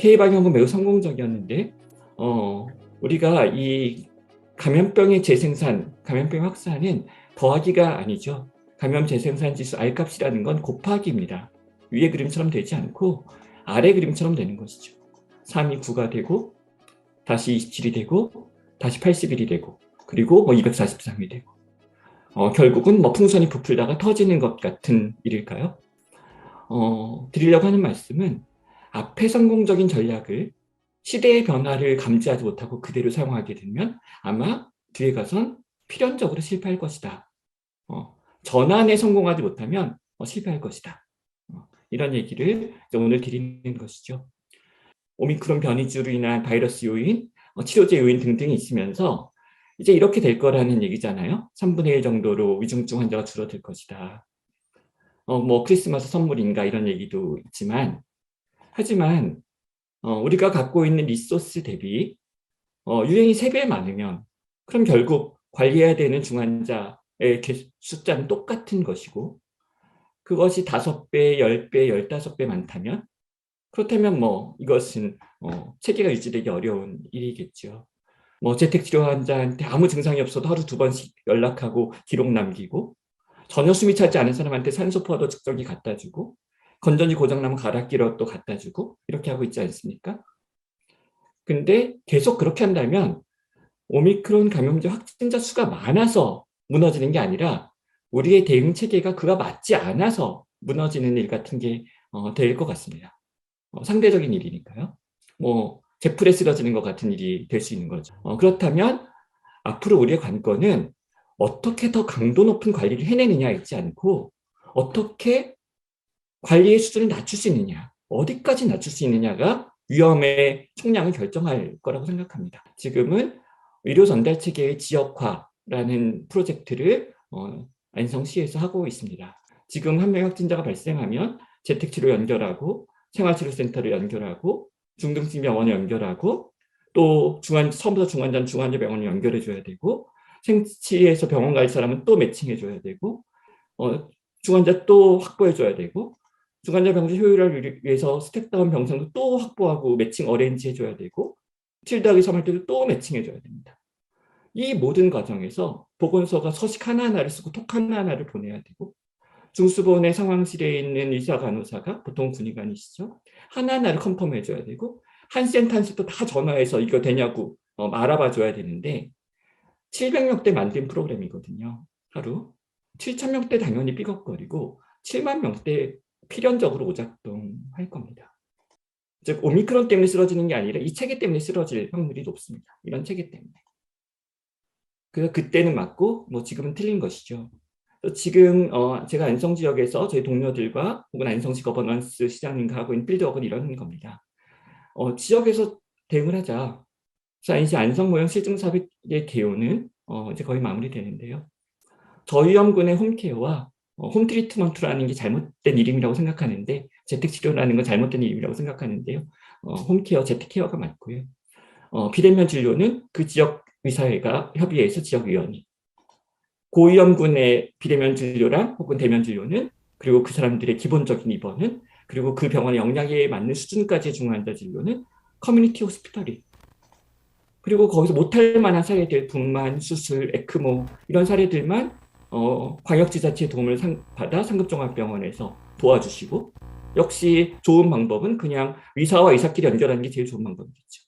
K 방역은 매우 성공적이었는데 어, 우리가 이 감염병의 재생산, 감염병 확산은 더하기가 아니죠. 감염 재생산 지수 R 값이라는 건 곱하기입니다. 위의 그림처럼 되지 않고 아래 그림처럼 되는 것이죠. 3이 9가 되고 다시 27이 되고 다시 81이 되고 그리고 뭐 243이 되고 어, 결국은 뭐 풍선이 부풀다가 터지는 것 같은 일일까요? 어, 드리려고 하는 말씀은 앞에 성공적인 전략을 시대의 변화를 감지하지 못하고 그대로 사용하게 되면 아마 뒤에 가선 필연적으로 실패할 것이다. 어, 전환에 성공하지 못하면 어, 실패할 것이다. 어, 이런 얘기를 오늘 드리는 것이죠. 오미크론 변이주로 인한 바이러스 요인, 어, 치료제 요인 등등이 있으면서 이제 이렇게 될 거라는 얘기잖아요. 3분의 1 정도로 위중증 환자가 줄어들 것이다. 어, 뭐 크리스마스 선물인가 이런 얘기도 있지만 하지만 어, 우리가 갖고 있는 리소스 대비 어, 유행이 3배 많으면 그럼 결국 관리해야 되는 중환자의 숫자는 똑같은 것이고 그것이 5배, 10배, 15배 많다면 그렇다면 뭐 이것은 어, 체계가 유지되기 어려운 일이겠죠. 뭐 재택치료 환자한테 아무 증상이 없어도 하루 두 번씩 연락하고 기록 남기고 전혀 숨이 차지 않은 사람한테 산소 포화도 측정기 갖다 주고 건전지 고장나면 갈아끼러 또 갖다 주고 이렇게 하고 있지 않습니까? 근데 계속 그렇게 한다면 오미크론 감염자 확진자 수가 많아서 무너지는 게 아니라 우리의 대응 체계가 그가 맞지 않아서 무너지는 일 같은 게 될 것 같습니다. 어, 상대적인 일이니까요. 뭐 제풀에 쓰러지는 것 같은 일이 될 수 있는 거죠. 어, 그렇다면 앞으로 우리의 관건은 어떻게 더 강도 높은 관리를 해내느냐 있지 않고 어떻게 관리의 수준을 낮출 수 있느냐, 어디까지 낮출 수 있느냐가 위험의 총량을 결정할 거라고 생각합니다. 지금은 의료 전달 체계의 지역화라는 프로젝트를 어, 안성시에서 하고 있습니다. 지금 한 명 확진자가 발생하면 재택치료 연결하고 생활치료센터를 연결하고 중등증 병원에 연결하고 또 중환 처음부터 중환자 중환자 병원에 연결해 줘야 되고 생치에서 병원 갈 사람은 또 매칭해 줘야 되고 어, 중환자 또 확보해 줘야 되고 중환자 병실 효율을 위해서 스텝다운 병상도 또 확보하고 매칭 어레인지 해줘야 되고 7 더하기 3할 때도 또 매칭해줘야 됩니다. 이 모든 과정에서 보건소가 서식 하나하나를 쓰고 톡 하나하나를 보내야 되고 중수본의 상황실에 있는 의사 간호사가 보통 군의관이시죠. 하나하나를 컨펌 해줘야 되고 한 센터 한 센터 다 전화해서 이거 되냐고 어, 알아봐 줘야 되는데 700명대 만든 프로그램이거든요. 하루. 7,000명대 당연히 삐걱거리고 7만 명대 필연적으로 오작동할 겁니다. 즉 오미크론 때문에 쓰러지는 게 아니라 이 체계 때문에 쓰러질 확률이 높습니다. 이런 체계 때문에. 그래서 그때는 맞고 뭐 지금은 틀린 것이죠. 지금 어 제가 안성 지역에서 저희 동료들과 혹은 안성시 거버넌스 시장님과 하고 있는 필드워크는 이런 겁니다. 어 지역에서 대응을 하자. 그래서 이제 안성 모형 실증 사업의 개요는 어 이제 거의 마무리되는데요. 저위험군의 홈케어와 어, 홈 트리트먼트라는 게 잘못된 이름이라고 생각하는데 재택 치료라는 건 잘못된 이름이라고 생각하는데요. 어, 홈케어, 재택케어가 맞고요. 어, 비대면 진료는 그 지역 의사회가 협의해서 지역위원회. 고위험군의 비대면 진료랑 혹은 대면 진료는 그리고 그 사람들의 기본적인 입원은 그리고 그 병원의 역량에 맞는 수준까지의 중환자 진료는 커뮤니티 호스피털이 그리고 거기서 못할 만한 사례들 분만, 수술, 에크모 이런 사례들만 어, 광역지자체의 도움을 상, 받아 상급종합병원에서 도와주시고 역시 좋은 방법은 그냥 의사와 의사끼리 연결하는 게 제일 좋은 방법이겠죠.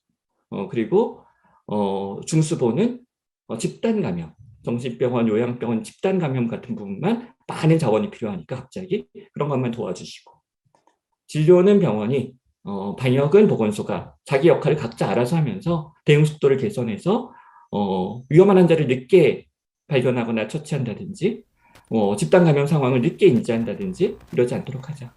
어, 그리고 어, 중수보는 어, 집단 감염, 정신병원, 요양병원 집단 감염 같은 부분만 많은 자원이 필요하니까 갑자기 그런 것만 도와주시고 진료는 병원이 어, 방역은 보건소가 자기 역할을 각자 알아서 하면서 대응 속도를 개선해서 어, 위험한 환자를 늦게 발견하거나 처치한다든지 어, 집단 감염 상황을 늦게 인지한다든지 이러지 않도록 하자.